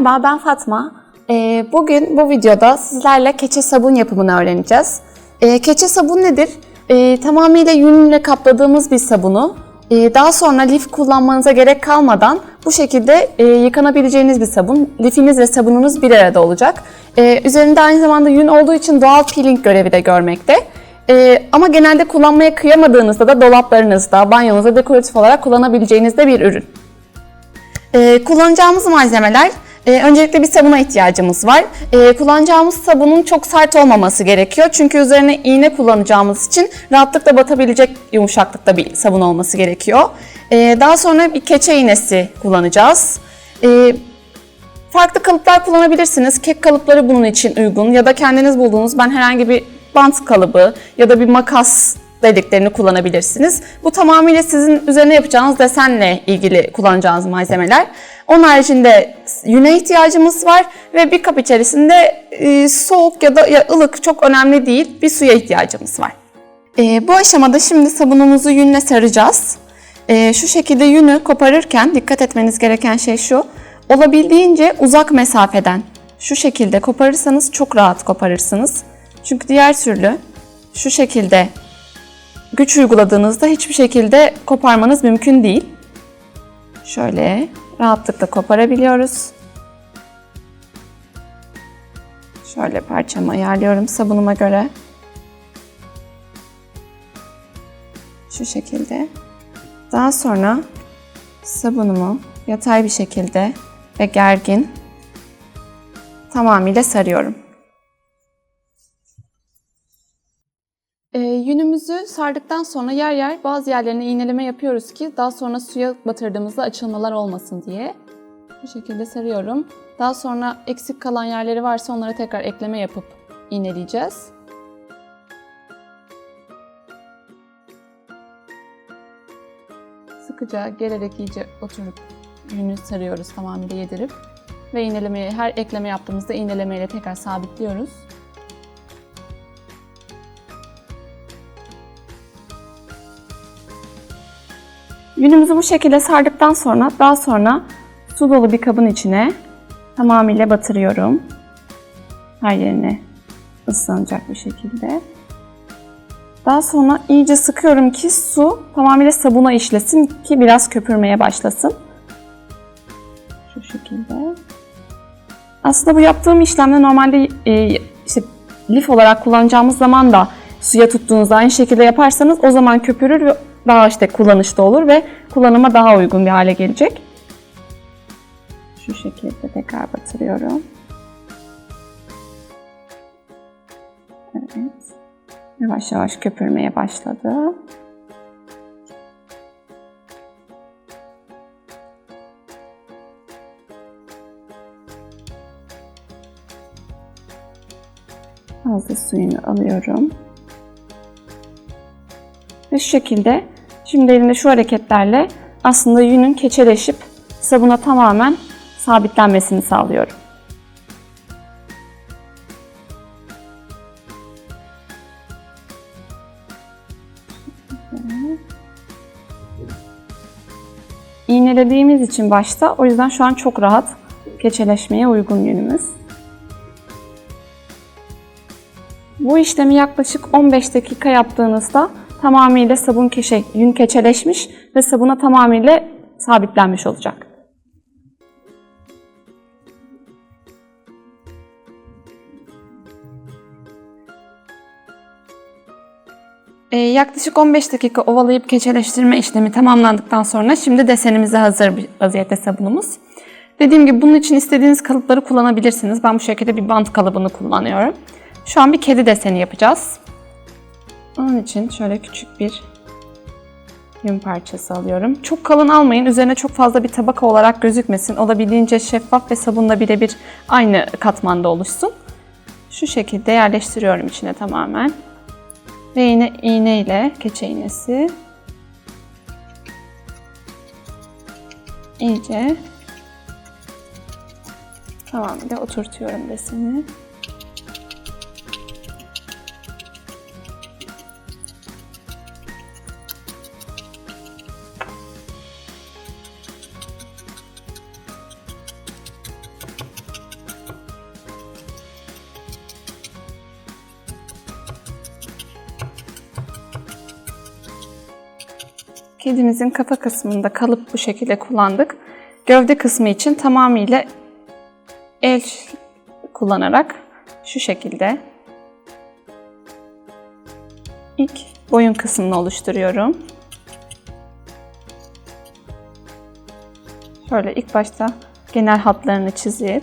Merhaba ben Fatma. Ee, bugün bu videoda sizlerle keçe sabun yapımını öğreneceğiz. Ee, keçe sabun nedir? Ee, tamamıyla yünle kapladığımız bir sabunu daha sonra lif kullanmanıza gerek kalmadan bu şekilde e, yıkanabileceğiniz bir sabun. Lifiniz ve sabununuz bir arada olacak. Üzerinde aynı zamanda yün olduğu için doğal peeling görevi de görmekte. Ama genelde kullanmaya kıyamadığınızda da dolaplarınızda, banyonuzda dekoratif olarak kullanabileceğiniz de bir ürün. Kullanacağımız malzemeler, e, öncelikle bir sabuna ihtiyacımız var. Ee, kullanacağımız sabunun çok sert olmaması gerekiyor. Çünkü üzerine iğne kullanacağımız için rahatlıkla batabilecek yumuşaklıkta bir sabun olması gerekiyor. Ee, daha sonra bir keçe iğnesi kullanacağız. Ee, farklı kalıplar kullanabilirsiniz. Kek kalıpları bunun için uygun ya da kendiniz bulduğunuz ben herhangi bir bant kalıbı ya da bir makas dediklerini kullanabilirsiniz. Bu tamamıyla sizin üzerine yapacağınız desenle ilgili kullanacağınız malzemeler. Onun haricinde yüne ihtiyacımız var ve bir kap içerisinde e, soğuk ya da ya ılık çok önemli değil bir suya ihtiyacımız var. E, bu aşamada şimdi sabunumuzu yünle saracağız. E, şu şekilde yünü koparırken dikkat etmeniz gereken şey şu. Olabildiğince uzak mesafeden şu şekilde koparırsanız çok rahat koparırsınız. Çünkü diğer türlü şu şekilde güç uyguladığınızda hiçbir şekilde koparmanız mümkün değil. Şöyle rahatlıkla koparabiliyoruz. Şöyle parçamı ayarlıyorum sabunuma göre. Şu şekilde. Daha sonra sabunumu yatay bir şekilde ve gergin tamamıyla sarıyorum. Sardıktan sonra yer yer bazı yerlerine iğneleme yapıyoruz ki daha sonra suya batırdığımızda açılmalar olmasın diye. Bu şekilde sarıyorum. Daha sonra eksik kalan yerleri varsa onlara tekrar ekleme yapıp iğneleyeceğiz. Sıkıca gelerek iyice oturup yünü sarıyoruz tamamıyla yedirip ve iğnelemeyi her ekleme yaptığımızda iğnelemeyle tekrar sabitliyoruz. Yünümüzü bu şekilde sardıktan sonra daha sonra su dolu bir kabın içine tamamıyla batırıyorum. Her yerine ıslanacak bir şekilde. Daha sonra iyice sıkıyorum ki su tamamıyla sabuna işlesin ki biraz köpürmeye başlasın. Şu şekilde. Aslında bu yaptığım işlemde normalde e, işte lif olarak kullanacağımız zaman da suya tuttuğunuzda aynı şekilde yaparsanız o zaman köpürür ve daha işte kullanışlı olur ve kullanıma daha uygun bir hale gelecek. Şu şekilde tekrar batırıyorum. Evet. Yavaş yavaş köpürmeye başladı. Fazla suyunu alıyorum. Ve şu şekilde şimdi elimde şu hareketlerle aslında yünün keçeleşip sabuna tamamen sabitlenmesini sağlıyorum. İğnelediğimiz için başta o yüzden şu an çok rahat keçeleşmeye uygun yünümüz. Bu işlemi yaklaşık 15 dakika yaptığınızda tamamıyla sabun keşe, yün keçeleşmiş ve sabuna tamamıyla sabitlenmiş olacak. Ee, yaklaşık 15 dakika ovalayıp keçeleştirme işlemi tamamlandıktan sonra şimdi desenimize hazır bir vaziyette sabunumuz. Dediğim gibi bunun için istediğiniz kalıpları kullanabilirsiniz. Ben bu şekilde bir bant kalıbını kullanıyorum. Şu an bir kedi deseni yapacağız. Onun için şöyle küçük bir yün parçası alıyorum. Çok kalın almayın. Üzerine çok fazla bir tabaka olarak gözükmesin. Olabildiğince şeffaf ve sabunla birebir aynı katmanda oluşsun. Şu şekilde yerleştiriyorum içine tamamen. Ve yine iğne ile keçe iğnesi iyice tamamıyla oturtuyorum deseni. Kedimizin kafa kısmında kalıp bu şekilde kullandık. Gövde kısmı için tamamıyla el kullanarak şu şekilde ilk boyun kısmını oluşturuyorum. Şöyle ilk başta genel hatlarını çizip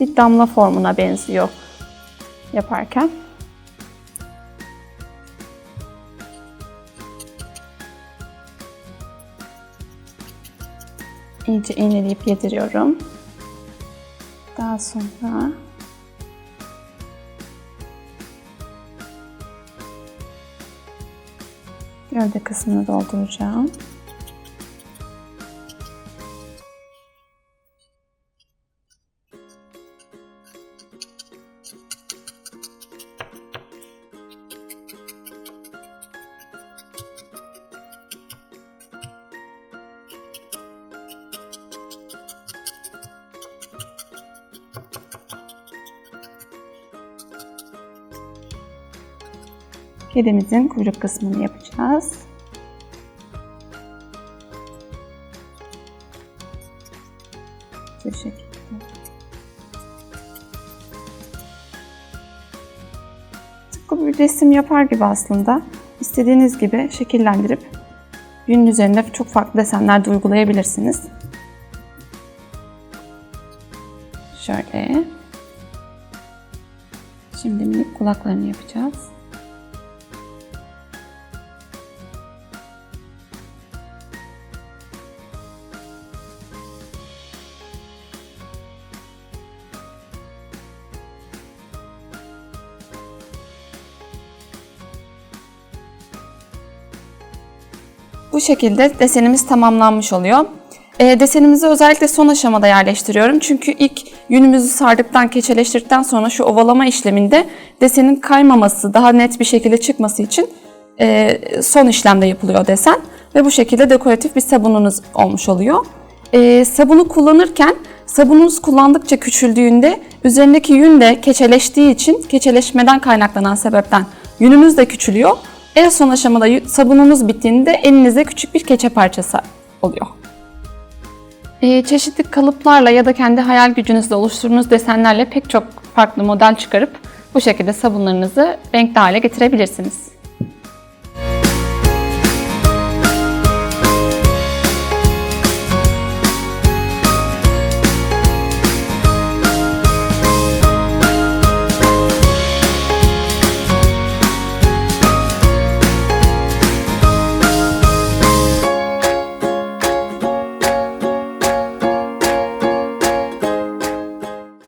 bir damla formuna benziyor yaparken. İyice iğneleyip yediriyorum. Daha sonra gövde kısmını dolduracağım. Kedimizin kuyruk kısmını yapacağız. Bu şekilde. Tıpkı bir resim yapar gibi aslında. İstediğiniz gibi şekillendirip yünün üzerinde çok farklı desenler de uygulayabilirsiniz. Şöyle. Şimdi minik kulaklarını yapacağız. Bu şekilde desenimiz tamamlanmış oluyor. E, desenimizi özellikle son aşamada yerleştiriyorum. Çünkü ilk yünümüzü sardıktan, keçeleştirdikten sonra şu ovalama işleminde desenin kaymaması, daha net bir şekilde çıkması için e, son işlemde yapılıyor desen. Ve bu şekilde dekoratif bir sabununuz olmuş oluyor. E, sabunu kullanırken sabununuz kullandıkça küçüldüğünde üzerindeki yün de keçeleştiği için keçeleşmeden kaynaklanan sebepten yünümüz de küçülüyor. En son aşamada sabununuz bittiğinde elinizde küçük bir keçe parçası oluyor. Ee, çeşitli kalıplarla ya da kendi hayal gücünüzle oluşturduğunuz desenlerle pek çok farklı model çıkarıp bu şekilde sabunlarınızı renkli hale getirebilirsiniz.